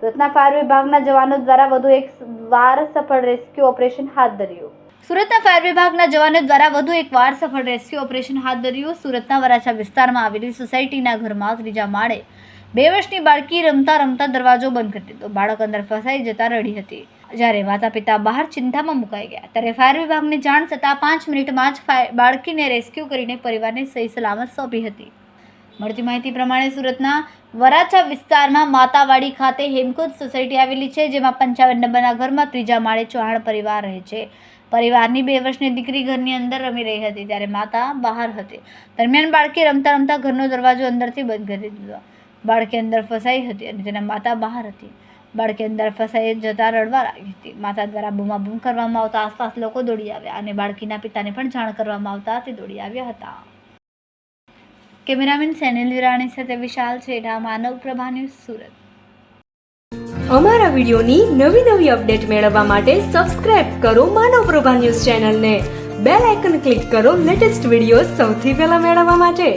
સુરતના ફાયર વિભાગના જવાનો દ્વારા વધુ એક વાર સફળ રેસ્ક્યુ ઓપરેશન હાથ ધર્યું. સુરતના ફાયર વિભાગના જવાનો દ્વારા વધુ એક વાર સફળ રેસ્ક્યુ ઓપરેશન હાથ ધર્યું. સુરતના વરાછા વિસ્તારમાં આવેલી સોસાયટીના ઘરમાં ત્રીજા માળે બે વર્ષની બાળકી રમતા રમતા દરવાજો બંધ કરી દીધો. બાળક અંદર ફસાઈ જતા રડી હતી. જ્યારે માતા પિતા બહાર ચિંતામાં મુકાઈ ગયા. ત્યારે ફાયર વિભાગને જાણ થતાં પાંચ મિનિટમાં જ બાળકીને રેસ્ક્યુ કરીને પરિવારને સહી સલામત સોંપી હતી. મળતી માહિતી પ્રમાણે સુરતના વરાછા વિસ્તારમાં માતાવાડી ખાતે હેમકુદ સોસાયટી આવેલી છે, જેમાં પંચાવન નંબરના ઘરમાં ત્રીજા માળે ચૌહાણ પરિવાર રહે છે. પરિવારની બે વર્ષની દીકરી ઘરની અંદર રમી રહી હતી, ત્યારે માતા બહાર હતી. દરમિયાન બાળકી રમતા રમતા ઘરનો દરવાજો અંદરથી બંધ કરી દીધો. બાળકી અંદર ફસાઈ હતી અને તેના માતા બહાર હતી. બાળકી અંદર ફસાઈ જતા રડવા લાગી હતી. માતા દ્વારા બૂમાબૂમ કરવામાં આવતા આસપાસ લોકો દોડી આવ્યા અને બાળકીના પિતાને પણ જાણ કરવામાં આવતા તે દોડી આવ્યા હતા. કેમેરામેન સેનિલ વિરાણી સાથે વિશાલ છેડા, માનવ પ્રભા ન્યૂઝ સુરત. અમારા વિડીયોની નવી નવી અપડેટ મેળવવા માટે સબસ્ક્રાઇબ કરો માનવ પ્રભા ન્યૂઝ ચેનલને. બેલ આઇકન ક્લિક કરો લેટેસ્ટ વીડિયો સૌથી પહેલા મેળવવા માટે.